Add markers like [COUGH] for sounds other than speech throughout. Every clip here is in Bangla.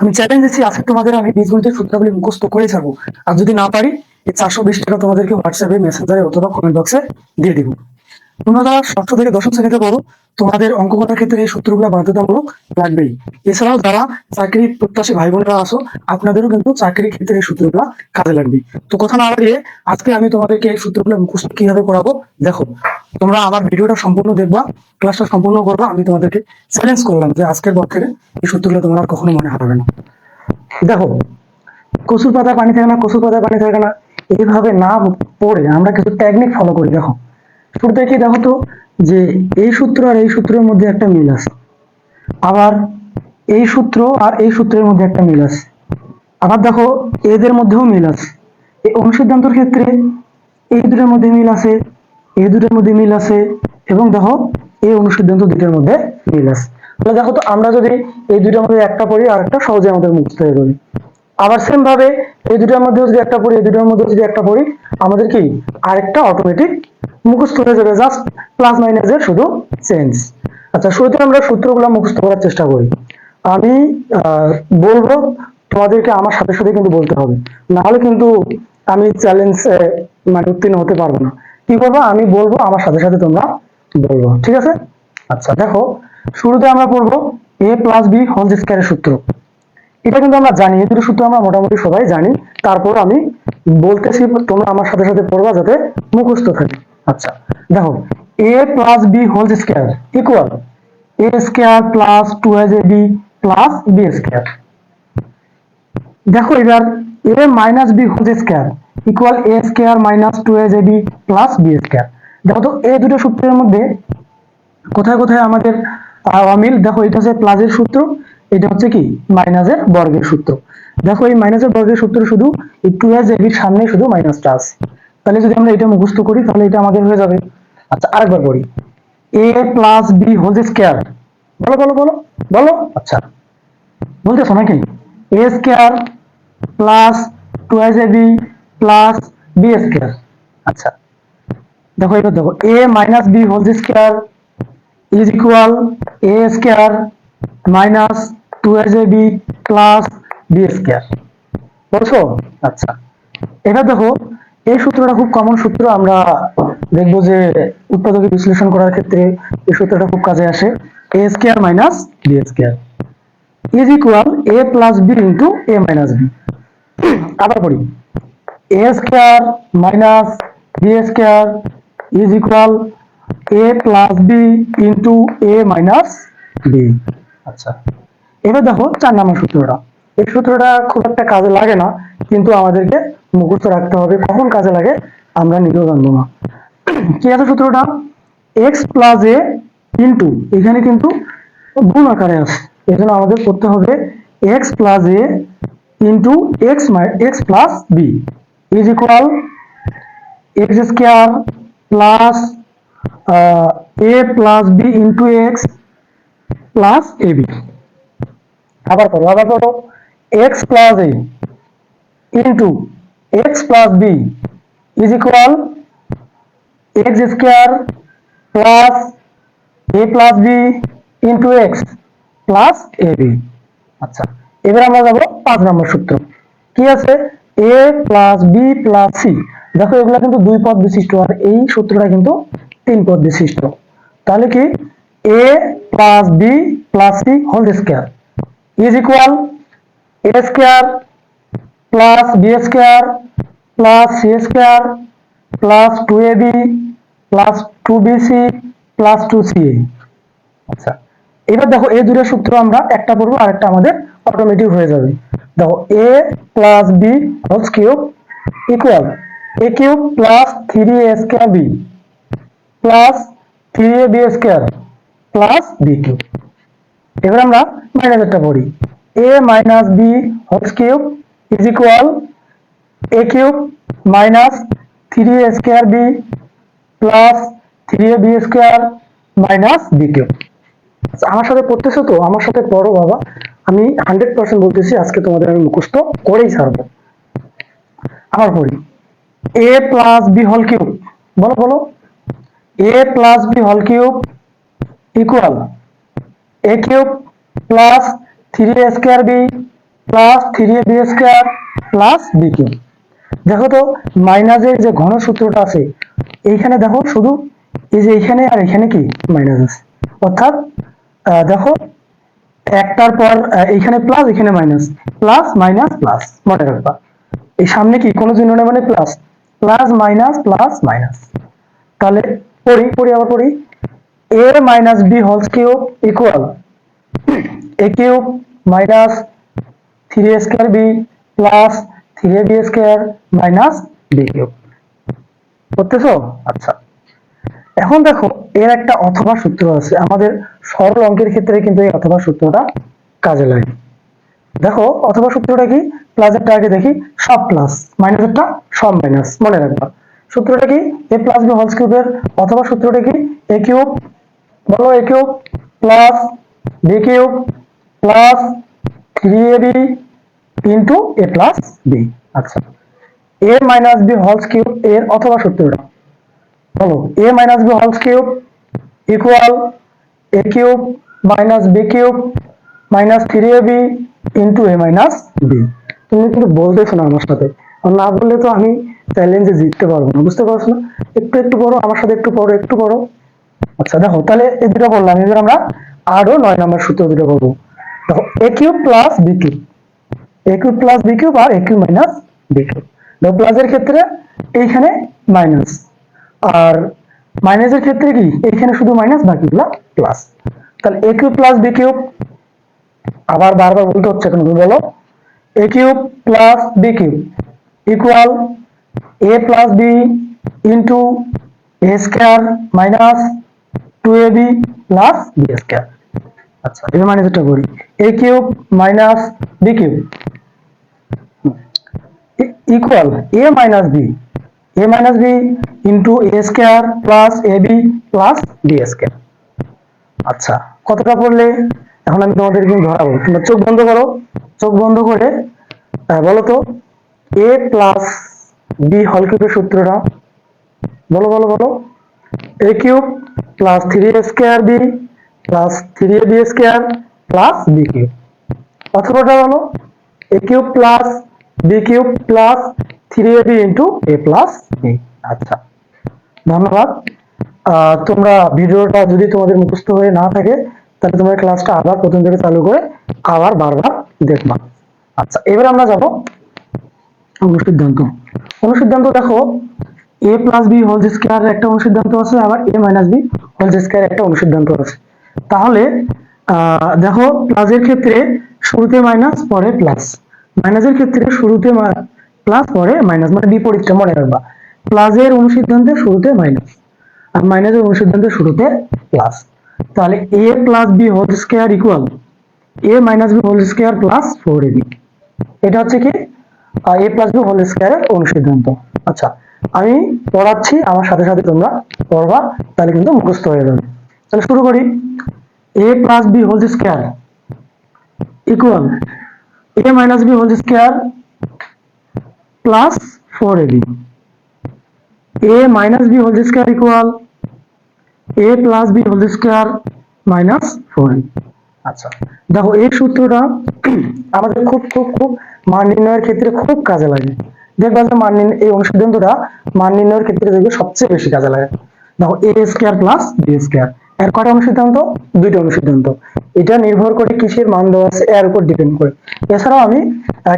আমি চ্যালেঞ্জ দিচ্ছি আজকে তোমাদের আমি বীজগণিতের সূত্রগুলি মুখস্ত করে ছাড়বো। আর যদি না পারি, এই চারশো বিশ টাকা তোমাদেরকে হোয়াটসঅ্যাপে মেসেঞ্জারে অথবা কমেন্ট বক্সে দিয়ে দিব। তোমরা ষষ্ঠ থেকে দশম শ্রেণীতে পড়ো, তোমাদের অঙ্ক করার ক্ষেত্রে এই সূত্রগুলো বাধ্যতামূলক লাগবেই। এছাড়াও যারা চাকরি প্রত্যাশী ভাই বোনেরা আসো আপনাদেরও কিন্তু চাকরির ক্ষেত্রে এই সূত্রগুলো কাজে লাগবে। তো কথা না বাড়িয়ে আজকে আমি তোমাদেরকে এই সূত্রগুলো মুখস্থ কীভাবে করাবো, দেখো, তোমরা আমার ভিডিওটা সম্পূর্ণ দেখবা, ক্লাসটা সম্পূর্ণ করবা, আমি তোমাদেরকে চ্যালেঞ্জ করলাম যে আজকের পর থেকে এই সূত্রগুলো তোমরা কখনো মনে হারাবে না। দেখো, কচুর পাতা পানি থাকে না, কচুর পাতা পানি থাকে না, এইভাবে না পড়ে আমরা কিছু টেকনিক ফলো করি, দেখো। শুরুতে কি দেখো তো যে এই সূত্র আর এই সূত্রের মধ্যে একটা মিল আছে। আবার এই সূত্র আর এই সূত্রের মধ্যে একটা মিল আছে। আবার দেখো, এদের মধ্যেও মিল আছে। এই অনুসিদ্ধান্তর ক্ষেত্রে এই দুটোর মধ্যে মিল আছে, এই দুটোর মধ্যে মিল আছে, এবং দেখো, এই অনুসিদ্ধান্ত দুটোর মধ্যে মিল আছে। তাহলে দেখো তো, আমরা যদি এই দুটোর মধ্যে একটা পড়ি আর একটা সহজে আমাদের মুখস্থ হয়ে যাবে। আবার সেম ভাবে এই দুটোর মধ্যে যদি একটা পড়ি, এই দুটোর মধ্যে যদি একটা পড়ি, আমাদের কি? আরেকটা অটোমেটিক মুখস্থ হয়ে যাবে জাস্ট প্লাস মাইনাসের শুধু চেঞ্জ আচ্ছা শুরুতে আমরা সূত্রগুলো মুখস্থ করার চেষ্টা করি। আমি বলব, তোমাদেরকে আমার সাথে সাথে কিন্তু বলতে হবে। না হলে কিন্তু আমি চ্যালেঞ্জ মানে উত্তীর্ণ হতে পারব না। কি করব আমি বলব, আমার সাথে সাথে তোমরা বলব, ঠিক আছে? আচ্ছা দেখো, শুরুতে আমরা পড়ব এ প্লাস বি হোল স্কয়ারের সূত্র। এটা কিন্তু আমরা জানি এই দুটো সূত্র আমরা মোটামুটি সবাই জানি। তারপর আমি বলতেছি তোমরা আমার সাথে সাথে পড়বা যাতে মুখস্থ থাকে। আচ্ছা দেখো A plus B whole square equal A square plus two as A B plus B square দেখো, এবার A minus B whole square equal A square minus two as A B plus B square দেখো তো, এই দুটো সূত্রের মধ্যে কোথায় কোথায় আমাদের অমিল, দেখো, এটা হচ্ছে প্লাসের সূত্র। এটা হচ্ছে কি? মাইনাসের বর্গের সূত্র। দেখো এই মাইনাসের বর্গের সূত্র শুধু এই টু এস এবির সামনে শুধু মাইনাসটা আছে। তাহলে যদি আমরা এটা মুখস্থ করি, তাহলে এটা আমাদের হয়ে যাবে। আচ্ছা আরেকবার পড়ি a plus b whole square বলো বলো বলো বলো। আচ্ছা বলতেছো নাকি? A square plus two S a b plus b square আচ্ছা দেখো এবার দেখো। A minus b whole square is equal a square minus 2ab plus b square বুঝছ আচ্ছা। এবার দেখো, এই সূত্রটা খুব কমন সূত্র, আমরা দেখব যে বিশ্লেষণ করার ক্ষেত্রে এই সূত্রটা খুব কাজে আসে। A square minus b square is equal a plus b into a minus b আবার পড়ি। A square minus b square is equal a plus b into a minus b আচ্ছা। এবার দেখো চার নম্বর সূত্রটা। এই সূত্রটা খুব একটা কাজে লাগে না, কিন্তু আমাদেরকে মুখস্থ রাখতে হবে, কখন কাজে লাগে আমরা নিজেও জানব না। কি আছে সূত্রটা? এক্স প্লাস এ ইন্টু এখানে কিন্তু গুণ আকারে আছে। জন্য আমাদের করতে হবে X plus A into X X plus B is equal X square plus A plus B into X plus A B আবার করো। আবার করো X plus A into X plus B is equal X square plus A plus B into X plus A B আচ্ছা এবার আমরা যাব পাঁচ নম্বর সূত্র। কি আছে? A plus B plus C দেখো, এগুলা কিন্তু দুই পদ বিশিষ্ট, আর এই সূত্রটা কিন্তু তিন পদ বিশিষ্ট। তাহলে কি? A plus b plus c whole square is equal a square plus b square plus c square plus two a b plus two b c plus two c a এবার দেখো এই দুটো সূত্র আমরা একটা পড়ব আর একটা আমাদের অটোমেটিক হয়ে যাবে। দেখো a plus b whole cube equal a cube plus three a square b plus three a b square plus b cube এবার আমরা মাইনাসেরটা পড়ি। A minus b whole cube is equal a cube minus three a square b plus three a b square minus b cube আমার সাথে পড়তেছো তো? আমার সাথে পড়ো বাবা। আমি হান্ড্রেড পার্সেন্ট বলতেছি, আজকে তোমাদের আমি মুখস্থ করেই ছাড়বো। আবার পড়ি। A plus b whole cube বলো বলো। A plus b whole cube equal a cube plus three square b plus three a b square দেখো তো মাইনাসের যে ঘন সূত্রটা আছে, এইখানে দেখো শুধু এই যে এইখানে আর এখানে কি মাইনাস আছে। অর্থাৎ দেখো, একটার পর এইখানে প্লাস এখানে মাইনাস প্লাস মাইনাস প্লাস মনে রাখবা এই সামনে কি কোনো চিহ্ন নেই মানে plus plus minus plus minus তাহলে পড়ি পড়ি, আবার পড়ি। A minus b whole cube equal a cube minus three square b plus three b square minus b cube করতেছো আচ্ছা। এখন দেখো, এর একটা অথবা সূত্র আছে। আমাদের সরল অঙ্কের ক্ষেত্রে কিন্তু এই অথবা সূত্রটা কাজে লাগে। দেখো, অথবা সূত্রটা কি? প্লাসেরটা আগে দেখি, সব প্লাস মাইনাসেরটা সব মাইনাস মনে রাখবা। সূত্রটা কি? এ প্লাস বি হোল কিউবের অথবা সূত্রটা কি? এ কিউব বলো a cube plus b cube plus three a b into a plus b আচ্ছা। A minus b whole cube এর অথবা সূত্রটা। বলো a minus b whole cube equal a cube minus b cube minus three a b into a minus b তুমি কিন্তু বলতেছো না আমার সাথে। না বললে তো আমি চ্যালেঞ্জে জিততে পারব না, বুঝতে পারছ না? একটু একটু পড়ো আমার সাথে একটু পড়ো একটু পড়ো আচ্ছা দেখো, তাহলে এই দুটো বললাম এবার আমরা আরও নয় নম্বর সূত্র দুটো করব। দেখো a cube plus b cube a cube plus b cube R a cube minus b cube দেখো প্লাসের ক্ষেত্রে এইখানে মাইনাস আর মাইনাসের ক্ষেত্রে কি? এইখানে শুধু মাইনাস বাকিগুলো প্লাস তাহলে a cube plus b cube আবার বারবার বলতে হচ্ছে কেন তুমি বলো? A cube plus b cube equal a plus b into a square minus two a b plus b square আচ্ছা এবার মাইনাসটা করি a cube minus b cube equal a minus b a minus b into a square plus a b plus b square আচ্ছা কতটা পড়লে? এখন আমি তোমাদেরকে ধরাবো। তোমরা চোখ বন্ধ করো। চোখ বন্ধ করে বলো তো এ প্লাস বি হল কিউবের সূত্রটা। বলো বলো বলো। A cube plus three square b plus three a b square plus b cube অথবাটা বলো a cube plus b cube plus three a b into a আচ্ছা। ধন্যবাদ। তোমরা ভিডিওটা যদি তোমাদের মুখস্থ হয়ে না থাকে, তাহলে তোমরা ক্লাসটা আবার প্রথম থেকে চালু করে আবার বারবার দেখবা। আচ্ছা এবার আমরা যাব অনুসিদ্ধান্ত অনুসিদ্ধান্ত দেখো a plus b whole square একটা অনুসিদ্ধান্ত আছে, আবার a minus b whole square একটা অনুসিদ্ধান্ত আছে। তাহলে দেখো প্লাসের ক্ষেত্রে শুরুতে মাইনাস পরে প্লাস মাইনাসের ক্ষেত্রে শুরুতে প্লাস পরে মাইনাস মানে বিপরীতটা মনে রাখবা। প্লাসের অনুসিদ্ধান্তে শুরুতে মাইনাস আর মাইনাসের অনুসিদ্ধান্তে শুরুতে প্লাস তাহলে a plus b whole square equal a minus b whole square plus four a b এটা হচ্ছে কি? এ প্লাস বি হোল স্কোয়ারের অনুসিদ্ধান্ত। আচ্ছা আমি পড়াচ্ছি, আমার সাথে সাথে তোমরা পড়বা, তাহলে কিন্তু মুখস্থ হয়ে যাবে। তাহলে শুরু করি। A plus b whole square equal a minus b whole square plus four a b a minus b whole square equal a plus b whole square minus four আচ্ছা দেখো, এই সূত্রটা আমাদের খুব খুব খুব মান নির্ণয়ের ক্ষেত্রে খুব কাজে লাগে। দেখবা যে মান এই অনুসিদ্ধান্তটা মান নির্ণয়ের ক্ষেত্রে দেখবে সবচেয়ে বেশি কাজে লাগে। দেখো a square plus b square এর কটা অনুসিদ্ধান্ত দুইটা অনুসিদ্ধান্ত এটা নির্ভর করে কিসের মান দেওয়া আছে, এর উপর ডিপেন্ড করে। এছাড়াও আমি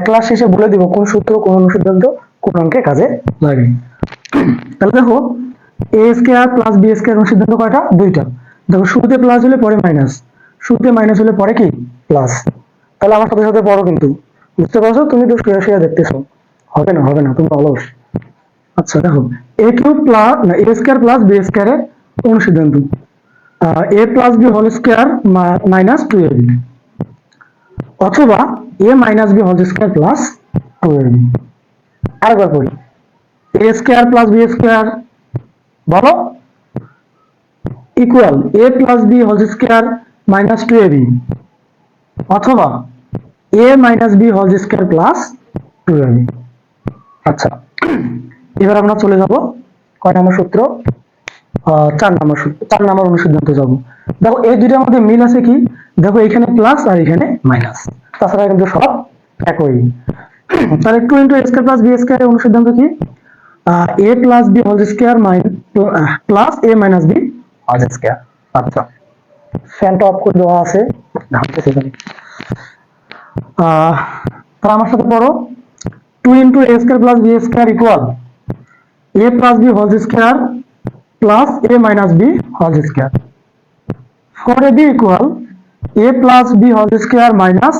ক্লাস শেষে বলে দিব কোন সূত্র, কোন অনুসিদ্ধান্ত কোন অঙ্কে কাজে লাগে। তাহলে দেখো a square plus b square সিদ্ধান্ত কয়টা? দুইটা। দেখো, শুরুতে প্লাস হলে পরে মাইনাস শুরুতে মাইনাস হলে পরে কি? প্লাস তাহলে আমার সাথে সাথে পড়ো কিন্তু। বুঝতে পারছ? তুমি তো শুয়ে শুয়ে দেখতেছো। হবে না হবে না, তুমি অলস আচ্ছা দেখো এ কিউব প্লাস না এ স্কোয়ার প্লাস বি স্কোয়ারের অনুসিদ্ধান্ত। A plus b whole square minus two a b অথবা a minus b whole square plus two a b আরেকবার পড়ি। A square plus b square বলো? Equal a plus b whole square minus two a b অথবা a minus b whole square plus two a b আচ্ছা। এবার আমরা চলে যাব কয় নম্বর সূত্র? চার নম্বর সূত্র, চার নম্বর অনুসিদ্ধান্ত যাব। দেখো, এই দুইটার মধ্যে মিল আছে কি? দেখো, এখানে প্লাস আর এখানে মাইনাস তাছাড়া কিন্তু সব একই। তাহলে two into square plus b square এর অনুসিদ্ধান্ত কি? A plus b whole square plus a minus b whole square আচ্ছা। ফ্যানটা অফ করে দেওয়া আছে। ঘামতেছে তাহলে আমার সাথে পড়ো। Two into a square plus b square equal a plus b whole square plus a minus b whole square four a b equal a plus b whole square minus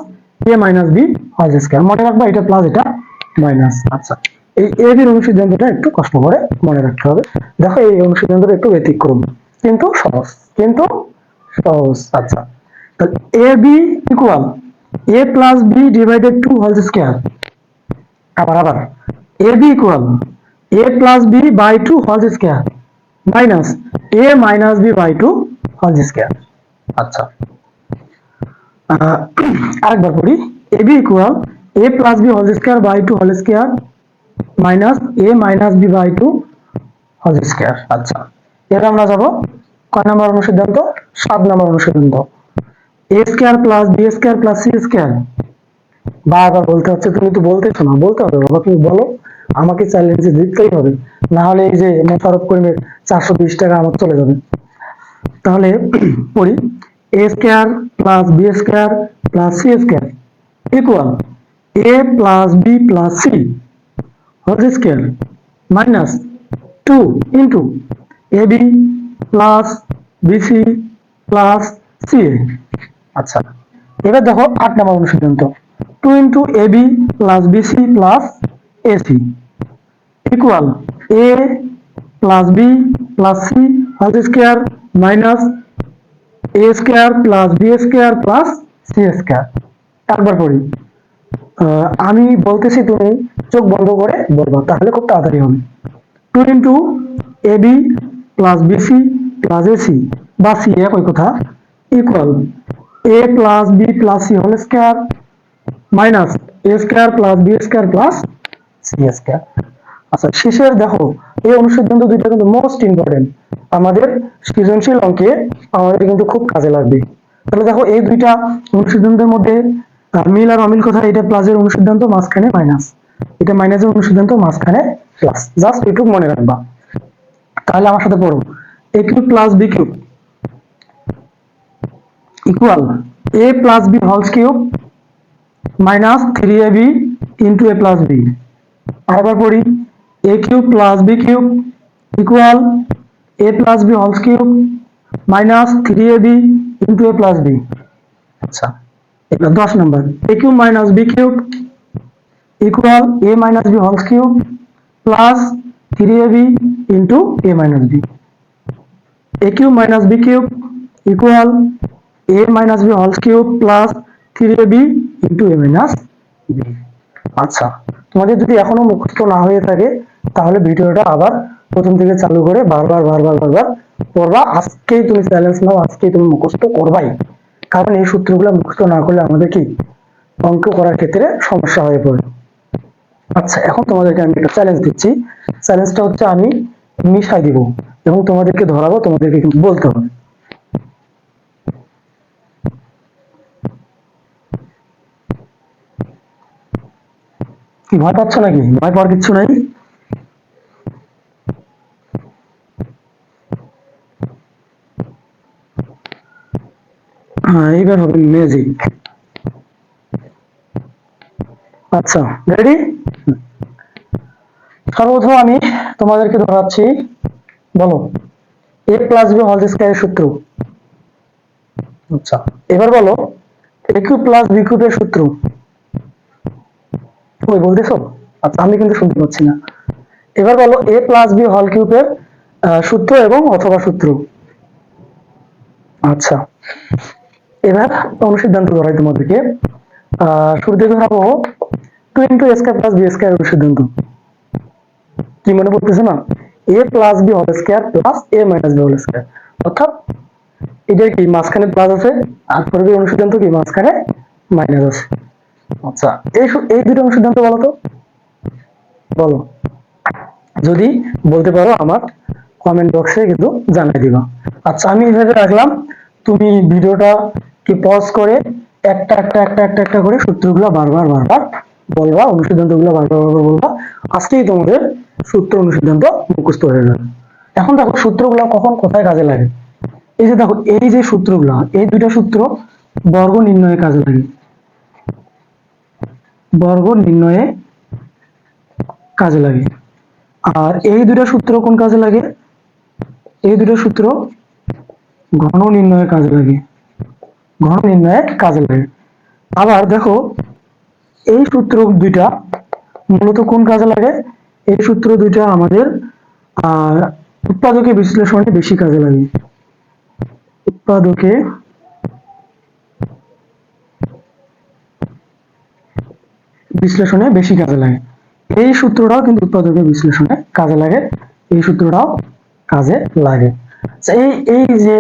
a minus b whole square মনে রাখবা, এটা প্লাস এটা মাইনাস আচ্ছা এই এ বির অনুসিদ্ধান্তটা একটু কষ্ট করে মনে রাখতে হবে। দেখো, এই অনুসিদ্ধান্তটা একটু ব্যতিক্রম, কিন্তু সহজ কিন্তু সহজ। আচ্ছা তাহলে a b equal a plus b divided two whole square আবার আবার। A b equal a plus b by two whole square minus a minus b by two whole square আচ্ছা। আরেকবার পড়ি a b equal a plus b whole square by two whole square minus a minus b by two whole square আচ্ছা। এর আমরা যাব কয় নম্বর অনুসিদ্ধান্ত? সাত নম্বর অনুসিদ্ধান্ত। A square plus b square plus c square বারবার বলতে হচ্ছে, তুমি তো বলতেছো না, বলতে হবে বাবা, তুমি বলো, আমাকে চ্যালেঞ্জে দিতেই হবে, না হলে এই যে মোশারফ করিমের চারশো বিশ টাকা আমার চলে যাবে। তাহলে [CLEARS THROAT] পড়ি a square plus b square plus c square equal a plus b plus c whole square minus two into a b plus b c plus c আচ্ছা এবার দেখো আট নম্বর অনুসিদ্ধান্ত two into a b plus b c plus a c equal a plus b plus c whole square minus a square plus b square plus c square একবার আমি বলতেছি তুমি চোখ বন্ধ করে বলবা, তাহলে খুব তাড়াতাড়ি হবে। Two into A B plus B C plus A C বা সি একই কথা। Equal A plus B plus C whole square minus A square plus B square plus C square. আচ্ছা শেষের দেখো, এই অনুসিদ্ধান্ত দুইটা কিন্তু মোস্ট ইম্পর্টেন্ট আমাদের সৃজনশীল অঙ্কে আমাদের কিন্তু খুব কাজে লাগবে। তাহলে দেখো, এই দুইটা অনুসিদ্ধান্তের মধ্যে মিল আর অমিল কথা এটা প্লাসের অনুসিদ্ধান্ত মাঝখানে মাইনাস এটা মাইনাসের অনুসিদ্ধান্ত মাঝখানে প্লাস জাস্ট এটুকু মনে রাখবা। তাহলে আমার সাথে পড়ো। A cube plus b cube. Equal a plus b whole cube minus three a b into a plus b আরেকবার পড়ি। A cube plus b cube equal a plus b whole cube minus three a b into a plus b আচ্ছা এটা দশ নম্বর। A cube minus b cube equal a minus b whole cube plus three a b into a minus b a cube minus b cube equal a minus b whole cube plus three a b into a আচ্ছা তোমাদের যদি এখনও মুখস্থ না হয়ে থাকে, তাহলে ভিডিওটা আবার প্রথম থেকে চালু করে বারবার বারবার বারবার পড়বা। আজকেই তুমি চ্যালেঞ্জ নাও, আজকেই তুমি মুখস্থ করবাই। কারণ এই সূত্রগুলো মুখস্থ না করলে আমাদের কি? অঙ্ক করার ক্ষেত্রে সমস্যা হয়ে পড়ে। আচ্ছা এখন তোমাদেরকে আমি একটা চ্যালেঞ্জ দিচ্ছি। চ্যালেঞ্জটা হচ্ছে আমি মিশাই দিব এবং তোমাদেরকে ধরাবো, তোমাদেরকে কিন্তু বলতে হবে। কি ভয় পাচ্ছ নাকি? ভয় পাওয়ার কিচ্ছু নাই? হ্যাঁ এইবার হবে ম্যাজিক আচ্ছা রেডি সর্বপ্রথম আমি তোমাদেরকে ধরাচ্ছি, বলো এ প্লাস বি হোল স্কয়ারের সূত্র। আচ্ছা এবার বলো এ কিউব প্লাস বি কিউবের সূত্র। ওই বলতেছো আচ্ছা আমি কিন্তু শুনতে পাচ্ছি না। এবার বলো এ প্লাস বি হল কিউবের সূত্র এবং অথবা সূত্র। আচ্ছা। এবার অনুসিদ্ধান্ত ধরাই তোমাদেরকে। শুরুতে ধরাবো? Two into square plus b square অনুসিদ্ধান্ত। কি মনে পড়তেছে না? A plus b whole square plus a minus b whole square অর্থাৎ এটা কি মাঝখানে প্লাস আছে? আর পরে অনুসিদ্ধান্ত কি? মাঝখানে মাইনাস আছে। আচ্ছা এই এই দুটো অনুসিদ্ধান্ত বলো তো? বলো। যদি বলতে পারো আমার কমেন্ট বক্সে কিন্তু জানিয়ে দিবা। আচ্ছা আমি এভাবে রাখলাম। তুমি ভিডিওটা কি পজ করে একটা একটা একটা একটা একটা করে সূত্রগুলো বারবার বারবার বলবা অনুসিদ্ধান্তগুলো বারবার বারবার বলবা। আজকেই তোমাদের সূত্র অনুসিদ্ধান্ত মুখস্থ হয়ে যাবে। এখন দেখো, সূত্রগুলো কখন কোথায় কাজে লাগে? এই যে দেখো, এই যে সূত্রগুলো, এই দুইটা সূত্র বর্গ নির্ণয়ে কাজে লাগে। বর্গ নির্ণয়ে কাজে লাগে। আর এই দুটো সূত্র কোন কাজে লাগে? এই দুটো সূত্র ঘন নির্ণয়ে কাজে লাগে। ঘন নির্ণয়ে কাজে লাগে। আবার দেখো, এই সূত্র দুইটা মূলত কোন কাজে লাগে? এই সূত্র দুইটা আমাদের, আহ, উৎপাদকে বিশ্লেষণে বেশি কাজে লাগে। উৎপাদকে বিশ্লেষণে বেশি কাজে লাগে। এই সূত্রটাও কিন্তু উৎপাদকের বিশ্লেষণে কাজে লাগে। এই সূত্রটাও কাজে লাগে। আচ্ছা, এই এই যে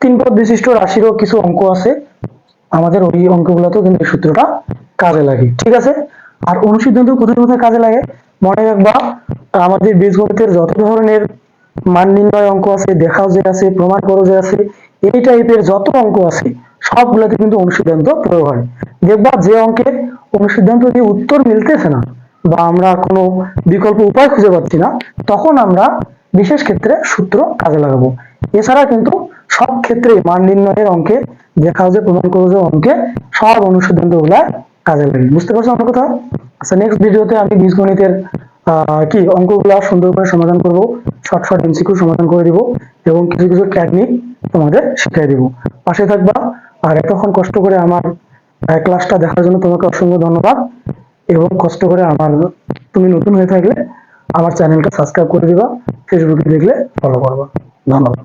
তিন পদ বিশিষ্ট রাশিরও কিছু অঙ্ক আছে আমাদের ওই অঙ্কগুলোতেও কিন্তু এই সূত্রটা কাজে লাগে। ঠিক আছে? আর অনুসিদ্ধান্ত কোথায় কোথায় কাজে লাগে? মনে রাখবা আমাদের বীজগণিতের যত ধরনের মান নির্ণয় অঙ্ক আছে দেখাও যে আছে প্রমাণ করো যে আছে এই টাইপের যত অঙ্ক আছে সবগুলোতে কিন্তু অনুসিদ্ধান্ত প্রয়োগ হয়। দেখবা যে অঙ্কের অনুসিদ্ধান্ত দিয়ে উত্তর মিলতেছে না বা আমরা কোনো বিকল্প উপায় খুঁজে পাচ্ছি না, তখন আমরা বিশেষ ক্ষেত্রে সূত্র কাজে লাগাবো। এছাড়া কিন্তু সব ক্ষেত্রে মান নির্ণয়ের অঙ্কে দেখা যে প্রমাণ করো যে অঙ্কে সব অনুসিদ্ধান্তগুলা কাজে লাগে। বুঝতে পারছ আমার কথা? আচ্ছা নেক্সট ভিডিওতে আমি বীজগণিতের কি অঙ্কগুলা সুন্দর করে সমাধান করব শর্ট শর্ট এমসিকিউ সমাধান করে দিব এবং কিছু কিছু টেকনিক তোমাদের শিখিয়ে দিব। পাশে থাকবা, আর এতক্ষণ কষ্ট করে আমার ক্লাসটা দেখার জন্য তোমাকে অসংখ্য ধন্যবাদ এবং কষ্ট করে আমার তুমি নতুন হয়ে থাকলে আমার চ্যানেলটা সাবস্ক্রাইব করে দিবা ফেসবুকে দেখলে ফলো করবা। ধন্যবাদ।